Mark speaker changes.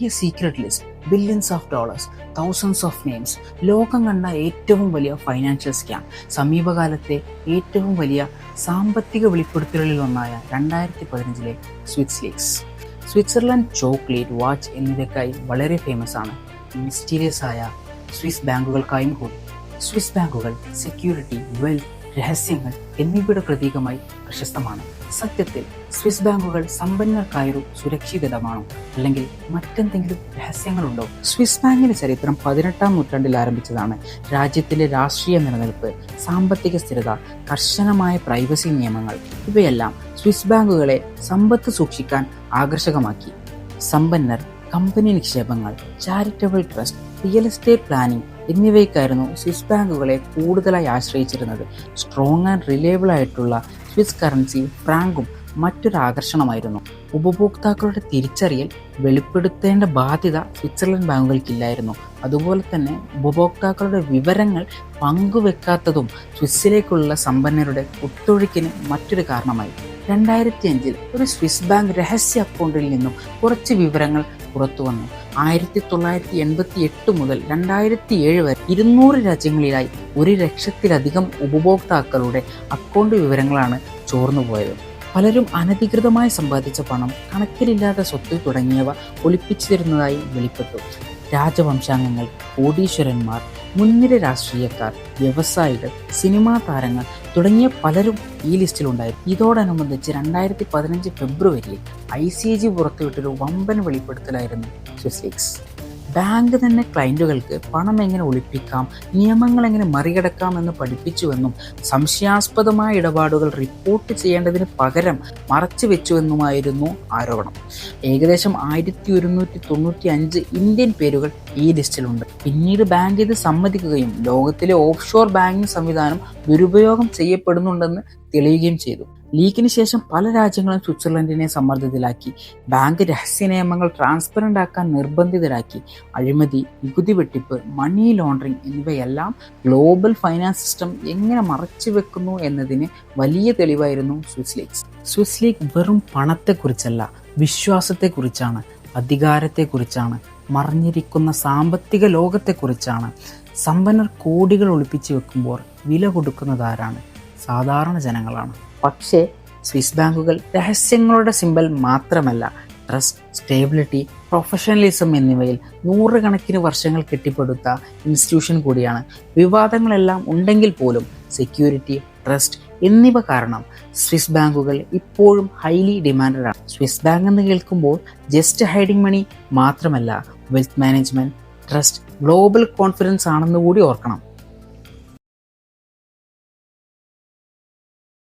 Speaker 1: ഈ secret list billions of dollars thousands of names ലോകം കണ്ട ഏറ്റവും വലിയ ഫൈനാൻഷ്യൽ സ്കാം സമീപകാലത്തെ ഏറ്റവും വലിയ സാമ്പത്തിക വെളിപ്പെടുത്തലുകളിൽ ഒന്നായ രണ്ടായിരത്തി പതിനഞ്ചിലെ സ്വിറ്റ്സ് ലീക്സ് സ്വിറ്റ്സർലൻഡ് ചോക്ലേറ്റ് വാച്ച് എന്നിവയ്ക്കായി വളരെ ഫേമസ് ആണ്. മിസ്റ്റീരിയസ് ആയ സ്വിസ് ബാങ്കുകൾക്കായും കൂടി. സ്വിസ് ബാങ്കുകൾ സെക്യൂരിറ്റി വെൽത്ത് രഹസ്യങ്ങൾ എന്നിവയുടെ പ്രതീകമായി പ്രശസ്തമാണ്. സത്യത്തിൽ സ്വിസ് ബാങ്കുകൾ സമ്പന്നർക്കായൊരു സുരക്ഷിതമാണോ അല്ലെങ്കിൽ മറ്റെന്തെങ്കിലും രഹസ്യങ്ങളുണ്ടോ? സ്വിസ് ബാങ്കിന്റെ ചരിത്രം പതിനെട്ടാം നൂറ്റാണ്ടിൽ ആരംഭിച്ചതാണ്. രാജ്യത്തിന്റെ രാഷ്ട്രീയ നിലനിൽപ്പ് സാമ്പത്തിക സ്ഥിരത കർശനമായ പ്രൈവസി നിയമങ്ങൾ ഇവയെല്ലാം സ്വിസ് ബാങ്കുകളെ സമ്പത്ത് സൂക്ഷിക്കാൻ ആകർഷകമാക്കി. സമ്പന്നർ കമ്പനി നിക്ഷേപങ്ങൾ charitable trust real estate planning എന്നിവയ്ക്കായിരുന്നു Swiss ബാങ്കുകളെ കൂടുതലായി ആശ്രയിച്ചിരുന്നത്. സ്ട്രോങ് ആൻഡ് റിലയബിൾ ആയിട്ടുള്ള സ്വിസ് കറൻസി ഫ്രാങ്കും മറ്റൊരു ആകർഷണമായിരുന്നു. ഉപഭോക്താക്കളുടെ തിരിച്ചറിയൽ വെളിപ്പെടുത്തേണ്ട ബാധ്യത സ്വിറ്റ്സർലൻഡ് ബാങ്കുകൾക്കില്ലായിരുന്നു. അതുപോലെ തന്നെ ഉപഭോക്താക്കളുടെ വിവരങ്ങൾ പങ്കുവെക്കാത്തതും സ്വിസ്സിലേക്കുള്ള സമ്പന്നരുടെ ഒത്തൊഴുക്കിന് മറ്റൊരു കാരണമായി. രണ്ടായിരത്തി അഞ്ചിൽ ഒരു സ്വിസ് ബാങ്ക് രഹസ്യ അക്കൗണ്ടിൽ നിന്നും കുറച്ച് വിവരങ്ങൾ പുറത്തു വന്നു. ആയിരത്തി തൊള്ളായിരത്തി എൺപത്തി എട്ട് മുതൽ രണ്ടായിരത്തി ഏഴ് വരെ ഇരുന്നൂറ് രാജ്യങ്ങളിലായി ഒരു ലക്ഷത്തിലധികം ഉപഭോക്താക്കളുടെ അക്കൗണ്ട് വിവരങ്ങളാണ് ചോർന്നുപോയത് പലരും അനധികൃതമായി സമ്പാദിച്ച പണം കണക്കിലില്ലാത്ത സ്വത്ത് തുടങ്ങിയവ ഒളിപ്പിച്ചു തരുന്നതായി വെളിപ്പെട്ടു. രാജവംശാംഗങ്ങൾ കോടീശ്വരന്മാർ മുൻനിര രാഷ്ട്രീയക്കാർ വ്യവസായികൾ സിനിമാ താരങ്ങൾ തുടങ്ങിയ പലരും ഈ ലിസ്റ്റിലുണ്ടായിരുന്നു. ഇതോടനുബന്ധിച്ച് രണ്ടായിരത്തി പതിനഞ്ച് ഫെബ്രുവരിയിൽ ഐ സി ജി പുറത്തുവിട്ടൊരു വമ്പൻ വെളിപ്പെടുത്തലായിരുന്നു സ്വിസ് ബാങ്ക് തന്നെ ക്ലയന്റുകൾക്ക് പണം എങ്ങനെ ഒളിപ്പിക്കാം നിയമങ്ങൾ എങ്ങനെ മറികടക്കാം എന്ന് പഠിപ്പിച്ചുവെന്നും സംശയാസ്പദമായ ഇടപാടുകൾ റിപ്പോർട്ട് ചെയ്യേണ്ടതിന് പകരം മറച്ചു വെച്ചുവെന്നുമായിരുന്നു ആരോപണം. ഏകദേശം ആയിരത്തി ഒരുന്നൂറ്റി തൊണ്ണൂറ്റി അഞ്ച് ഇന്ത്യൻ പേരുകൾ ഈ ലിസ്റ്റിലുണ്ട്. പിന്നീട് ബാങ്ക് ഇത് സമ്മതിക്കുകയും ലോകത്തിലെ ഓഫ്ഷോർ ബാങ്കിംഗ് സംവിധാനം ദുരുപയോഗം ചെയ്യപ്പെടുന്നുണ്ടെന്ന് തെളിയുകയും ചെയ്തു. ലീക്കിന് ശേഷം പല രാജ്യങ്ങളും സ്വിറ്റ്സർലൻഡിനെ സമ്മർദ്ദത്തിലാക്കി. ബാങ്ക് രഹസ്യ നിയമങ്ങൾ ട്രാൻസ്പെറന്റ് ആക്കാൻ നിർബന്ധിതരാക്കി. അഴിമതി നികുതി വെട്ടിപ്പ് മണി ലോണ്ടറിങ് എന്നിവയെല്ലാം ഗ്ലോബൽ ഫൈനാൻസ് സിസ്റ്റം എങ്ങനെ മറച്ചു വെക്കുന്നു എന്നതിന് വലിയ തെളിവായിരുന്നു സ്വിസ് ലീഗ് സ്വിസ് ലീഗ് വെറും പണത്തെക്കുറിച്ചല്ല വിശ്വാസത്തെക്കുറിച്ചാണ് അധികാരത്തെക്കുറിച്ചാണ് മറിഞ്ഞിരിക്കുന്ന സാമ്പത്തിക ലോകത്തെക്കുറിച്ചാണ്. സമ്പന്നർ കോടികൾ ഒളിപ്പിച്ചു വെക്കുമ്പോൾ വില കൊടുക്കുന്നതാരാണ് സാധാരണ ജനങ്ങളാണ്. പക്ഷേ സ്വിസ് ബാങ്കുകൾ രഹസ്യങ്ങളുടെ സിമ്പൽ മാത്രമല്ല ട്രസ്റ്റ് സ്റ്റേബിലിറ്റി പ്രൊഫഷണലിസം എന്നിവയിൽ നൂറുകണക്കിന് വർഷങ്ങൾ കെട്ടിപ്പടുത്ത ഇൻസ്റ്റിറ്റ്യൂഷൻ കൂടിയാണ്. വിവാദങ്ങളെല്ലാം ഉണ്ടെങ്കിൽ പോലും സെക്യൂരിറ്റി ട്രസ്റ്റ് എന്നിവ കാരണം സ്വിസ് ബാങ്കുകൾ ഇപ്പോഴും ഹൈലി ഡിമാൻഡഡ് ആണ്. സ്വിസ് ബാങ്ക് എന്ന് കേൾക്കുമ്പോൾ ജസ്റ്റ് ഹൈഡിംഗ് മണി മാത്രമല്ല wealth management trust global confidence ആണെന്ന് കൂടി ഓർക്കണം.